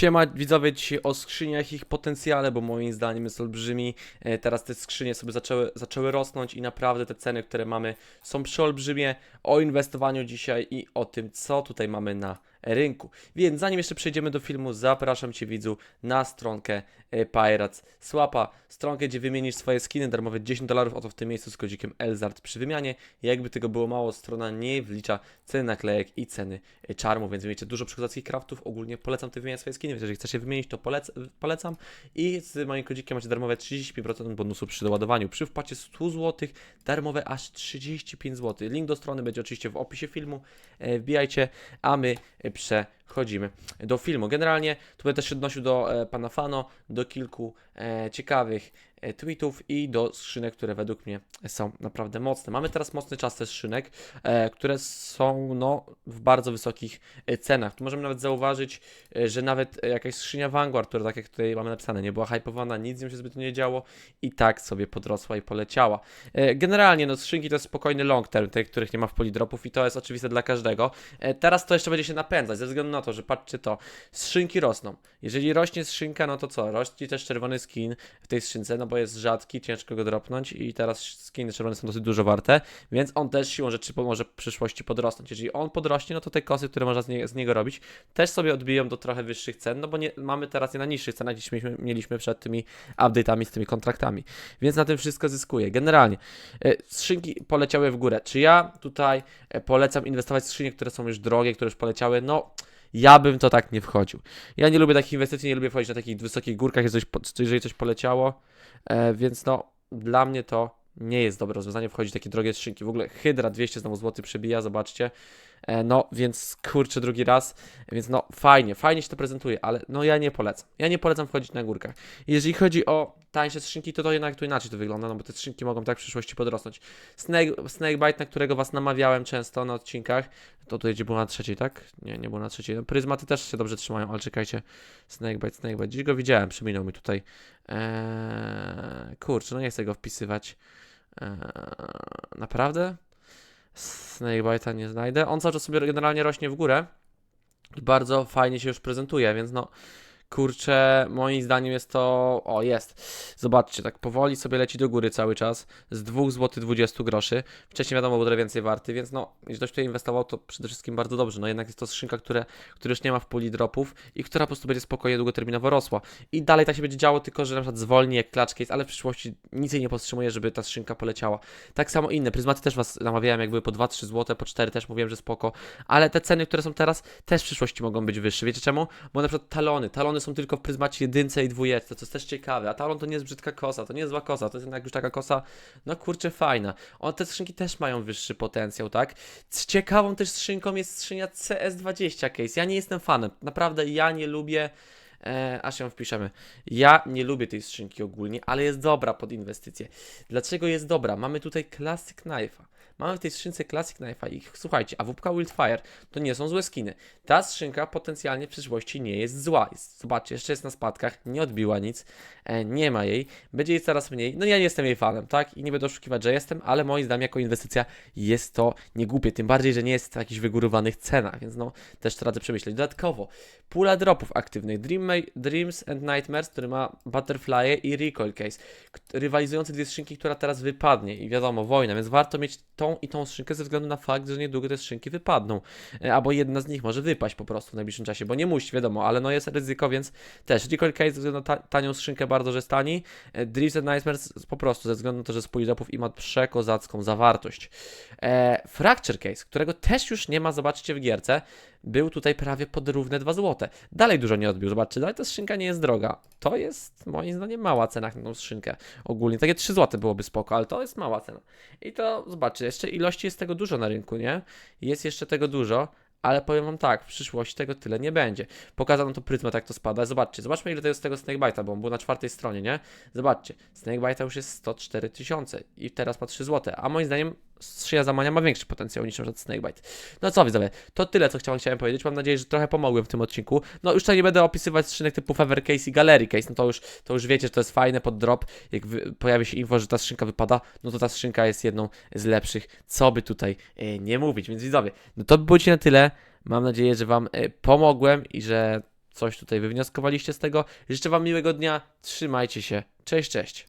Siema widzowie, dzisiaj o skrzyniach i ich potencjale, bo moim zdaniem jest olbrzymi. E, Teraz te skrzynie sobie zaczęły, zaczęły rosnąć i naprawdę te ceny, które mamy są przeolbrzymie. O inwestowaniu dzisiaj i o tym, co tutaj mamy na rynku. Więc zanim jeszcze przejdziemy do filmu, zapraszam Cię widzu na stronkę e, Pirates Swapa, stronkę, gdzie wymienisz swoje skiny darmowe 10 dolarów, oto w tym miejscu z kodzikiem Elzard przy wymianie. Jakby tego było mało, strona nie wlicza ceny naklejek i ceny e, czarmu, więc wymienicie dużo przychodzących craftów. Ogólnie polecam Ty wymieniać swoje skiny, więc jeżeli chcesz je wymienić, to polec polecam. I z moim kodzikiem macie darmowe 35% bonusu przy doładowaniu. Przy wpłacie 100 zł darmowe aż 35 zł. Link do strony będzie oczywiście w opisie filmu. E, Wbijajcie, a my e, przechodzimy do filmu. Generalnie tu będę też się odnosił do e, pana Fano, do kilku e, ciekawych e, tweetów i do skrzynek, które według mnie są naprawdę mocne. Mamy teraz mocny czas też skrzynek, e, które są no, w bardzo wysokich e, cenach. Tu możemy nawet zauważyć, e, że nawet e, jakaś skrzynia Vanguard, która tak jak tutaj mamy napisane, nie była hypowana, nic z nią się zbytnio nie działo i tak sobie podrosła i poleciała. E, Generalnie no skrzynki to jest spokojny long term, tych, których nie ma w polidropów i to jest oczywiste dla każdego. E, Teraz to jeszcze będzie się napędzać, ze względu na to, że patrzcie to, skrzynki rosną. Jeżeli rośnie skrzynka, no to co? Rośnie też czerwony skin w tej skrzynce, no bo jest rzadki, ciężko go dropnąć i teraz skiny czerwone są dosyć dużo warte, więc on też siłą rzeczy może w przyszłości podrosnąć. Jeżeli on podrośnie, no to te kosy, które można z, nie, z niego robić, też sobie odbiją do trochę wyższych cen, no bo nie, mamy teraz je na niższych cenach, niż mieliśmy, mieliśmy przed tymi update'ami z tymi kontraktami. Więc na tym wszystko zyskuje. Generalnie e, skrzynki poleciały w górę. Czy ja tutaj e, polecam inwestować w skrzynie, które są już drogie, które już poleciały? No, ja bym to tak nie wchodził. Ja nie lubię takich inwestycji, nie lubię wchodzić na takich wysokich górkach, jeżeli coś, poleciało, e, więc no, dla mnie to nie jest dobre rozwiązanie wchodzić takie drogie skrzynki. W ogóle Hydra 200 znowu złoty przebija, zobaczcie. E, no, więc kurczę drugi raz, więc no fajnie, fajnie się to prezentuje, ale no ja nie polecam. Ja nie polecam wchodzić na górkach. Jeżeli chodzi o tańsze skrzynki, to to jednak tu inaczej to wygląda, no bo te skrzynki mogą tak w przyszłości podrosnąć. Snake, Snakebite, na którego was namawiałem często na odcinkach, to tutaj gdzie było na trzeciej, tak? Nie, nie było na trzeciej. No, pryzmaty też się dobrze trzymają, ale czekajcie. Snakebite, Snakebite, gdzieś go widziałem, przyminął mi tutaj. Eee, kurczę, no nie chcę go wpisywać. Eee, naprawdę? Snakebite'a nie znajdę. On cały czas sobie generalnie rośnie w górę i bardzo fajnie się już prezentuje, więc no kurczę, moim zdaniem jest to. O, jest. Zobaczcie, tak powoli sobie leci do góry cały czas z 2 zł 20 groszy. Wcześniej wiadomo, był trochę więcej warty, więc no, jeśli ktoś tutaj inwestował, to przede wszystkim bardzo dobrze. No jednak jest to skrzynka, które, która już nie ma w puli dropów i która po prostu będzie spokojnie długoterminowo rosła. I dalej tak się będzie działo, tylko że na przykład zwolni jak clutch case, ale w przyszłości nic jej nie powstrzymuje, żeby ta skrzynka poleciała. Tak samo inne. Pryzmaty też was namawiałem, jak były po 2-3 zł, po 4 też mówiłem, że spoko. Ale te ceny, które są teraz, też w przyszłości mogą być wyższe. Wiecie czemu? Bo na przykład talony. Talony są tylko w pryzmacie jedynce i dwójeczce, co jest też ciekawe. A talon to nie jest brzydka kosa, to nie jest zła kosa, to jest jednak już taka kosa, no kurczę, fajna. One, te skrzynki też mają wyższy potencjał, tak? Ciekawą też skrzynką jest skrzynia CS20 case. Ja nie jestem fanem. Naprawdę ja nie lubię. E, aż ją wpiszemy. Ja nie lubię tej skrzynki ogólnie, ale jest dobra pod inwestycje. Dlaczego jest dobra? Mamy tutaj Classic Knife'a. Mamy w tej skrzynce Classic Knife'a i słuchajcie, AWP Wildfire to nie są złe skiny. Ta skrzynka potencjalnie w przyszłości nie jest zła. Zobaczcie, jeszcze jest na spadkach, nie odbiła nic, e, nie ma jej, będzie jej coraz mniej. No ja nie jestem jej fanem, tak? I nie będę oszukiwać, że jestem, ale moim zdaniem jako inwestycja jest to niegłupie. Tym bardziej, że nie jest w jakichś wygórowanych cenach, więc no też to radzę przemyśleć. Dodatkowo, pula dropów aktywnych Dream Dreams and Nightmares, który ma Butterfly i Recoil Case, rywalizujące dwie skrzynki, która teraz wypadnie. I wiadomo, wojna, więc warto mieć tą i tą skrzynkę ze względu na fakt, że niedługo te skrzynki wypadną, E, albo jedna z nich może wypaść po prostu w najbliższym czasie, bo nie musi, wiadomo, ale no jest ryzyko, więc też. Recoil Case ze względu na ta, tanią skrzynkę bardzo, że jest tani, E, Dreams and Nightmares po prostu ze względu na to, że dropów i ma przekozacką zawartość. E, Fracture Case, którego też już nie ma, zobaczcie w gierce, był tutaj prawie pod równe 2 zł. Dalej dużo nie odbił, zobaczcie, dalej ta skrzynka nie jest droga. To jest moim zdaniem mała cena na tą skrzynkę ogólnie. Takie 3 zł byłoby spoko, ale to jest mała cena. I to zobaczcie, jeszcze ilości jest tego dużo na rynku, nie? Jest jeszcze tego dużo. Ale powiem wam tak, w przyszłości tego tyle nie będzie. Pokazano to pryzmat, jak to spada. Zobaczcie, zobaczmy ile to jest tego Snakebite'a, bo on był na czwartej stronie, nie? Zobaczcie, Snakebite'a już jest 104 tysiące i teraz ma 3 zł, a moim zdaniem skrzynia zamania ma większy potencjał niż przykład Snakebite. No co widzowie, to tyle co chciałem, chciałem powiedzieć. Mam nadzieję, że trochę pomogłem w tym odcinku. No już tutaj nie będę opisywać skrzynek typu Fever Case i Gallery Case, no to już, to już wiecie, że to jest fajne pod drop. Jak pojawi się info, że ta skrzynka wypada, no to ta skrzynka jest jedną z lepszych, co by tutaj e, nie mówić. Więc widzowie, no to by było na tyle. Mam nadzieję, że Wam e, pomogłem i że coś tutaj wywnioskowaliście z tego. Życzę Wam miłego dnia, trzymajcie się, cześć, cześć.